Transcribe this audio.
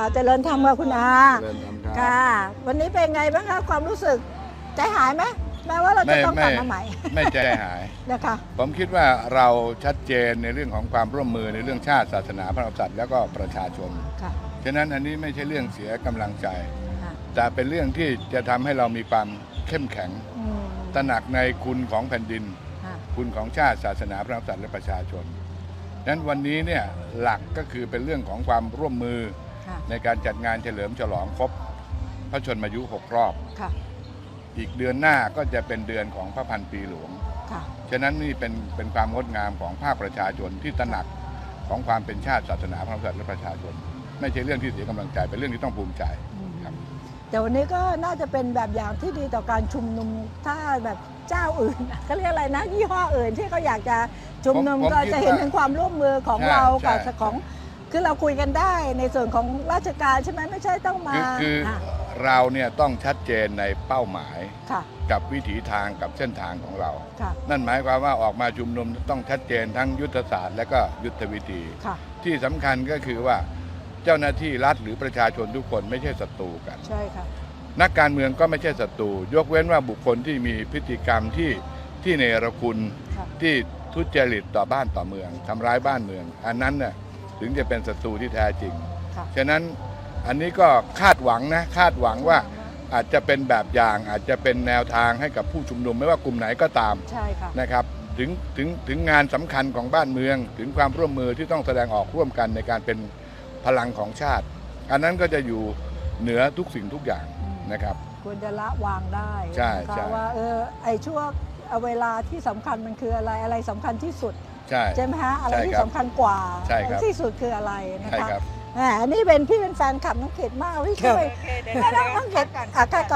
อ่าเจริญธรรมค่ะคุณอาเริ่มทำครับค่ะ วันนี้เป็นไงบ้างคะความรู้สึกใจหายไหมแม้ว่าเราจะไม่ต้องกไม่ลับมาใหม่ไม่ใจหายนะคะผมคิดว่าเราชัดเจนในเรื่องของความร่วมมือในเรื่องชาติศาสนาพระมหากษัตริย์แล้วก็ประชาชนค่ะฉะนั้นอันนี้ไม่ใช่เรื่องเสียกำลังใจค่ะแต่เป็นเรื่องที่จะทำให้เรามีความเข้มแข็งอืมตระหนักในคุณของแผ่นดินค่ะคุณของชาติศาสนาพระมหากษัตริย์และประชาชนดังนั้นวันนี้เนี่ยหลักก็คือเป็นเรื่องของความร่วมมือค่ะ ในการจัดงานเฉลิมฉลองครบพระชนมายุหกรอบค่ะอีกเดือนหน้าก็จะเป็นเดือนของพระพันปีหลวงค่ะฉะนั้นนี่เป็นเป็นความงดงามของภาคประชาชนที่ตระหนักของความเป็นชาติศาสนาพระมหากษัตริย์และประชาชน ไม่ใช่เรื่องที่เสียกำลังใจเป็นเรื่องที่ต้องภูมิใจอืมครับแต่วันนี้ก็น่าจะเป็นแบบอย่างที่ดีต่อการชุมนุมถ้าแบบเจ้าอื่นเขาเรียกอะไรนะยี่ห้ออื่นที่เขาอยากจะชุมนุมผมผมก็คิดจะเห็นว่าถึงความร่วมมือของใช่เรากับใช่ของ คือเราคุยกันได้ในส่วนของราชการใช่ไหมไม่ใช่ต้องมาคือคือค่ะเราเนี่ยต้องชัดเจนในเป้าหมายค่ะกับวิถีทางกับเส้นทางของเรา ค่ะนั่นหมายความว่าออกมาชุมนุมต้องชัดเจนทั้งยุทธศาสตร์และก็ยุทธวิธี ค่ะ ที่สำคัญก็คือว่าเจ้าหน้าที่รัฐหรือประชาชนทุกคนไม่ใช่ศัตรูกัน ใช่ค่ะ นักการเมืองก็ไม่ใช่ศัตรูยกเว้นว่าบุคคลที่มีพฤติกรรมที่ที่เนรคุณค่ะ ที่ทุจริตต่อบ้านต่อเมืองทำร้ายบ้านเมือง อันนั้นน่ะ ถึงจะเป็นศัตรูที่แท้จริงค่ะฉะนั้นอันนี้ก็คาดหวังนะคาดหวังว่าอาจจะเป็นแบบอย่างอาจจะเป็นแนวทางให้กับผู้ชุมนุมไม่ว่ากลุ่มไหนก็ตามใช่ค่ะนะครับถึงถึงถึงงานสำคัญของบ้านเมือง ถึงความร่วมมือที่ต้องแสดงออกร่วมกันในการเป็นพลังของชาติ อันนั้นก็จะอยู่เหนือทุกสิ่งทุกอย่างอืมนะครับควรจะละวางได้ใช่นะคะใช่ว่าเออไอช่วงเวลาที่สำคัญมันคืออะไรอะไรสำคัญที่สุด ใช่ใช่ไหมฮะอะไรใช่ที่ครับสำคัญกว่าใช่ครับ ที่สุดคืออะไรนะใช่คะครับ แหมนี่เป็นพี่เป็นแฟนคลับน้องเขตมากพี่ช่วยโอเคเดี๋ยวแล้วน้องเราน้องเขพัตกก่อนอะค่ะก่อน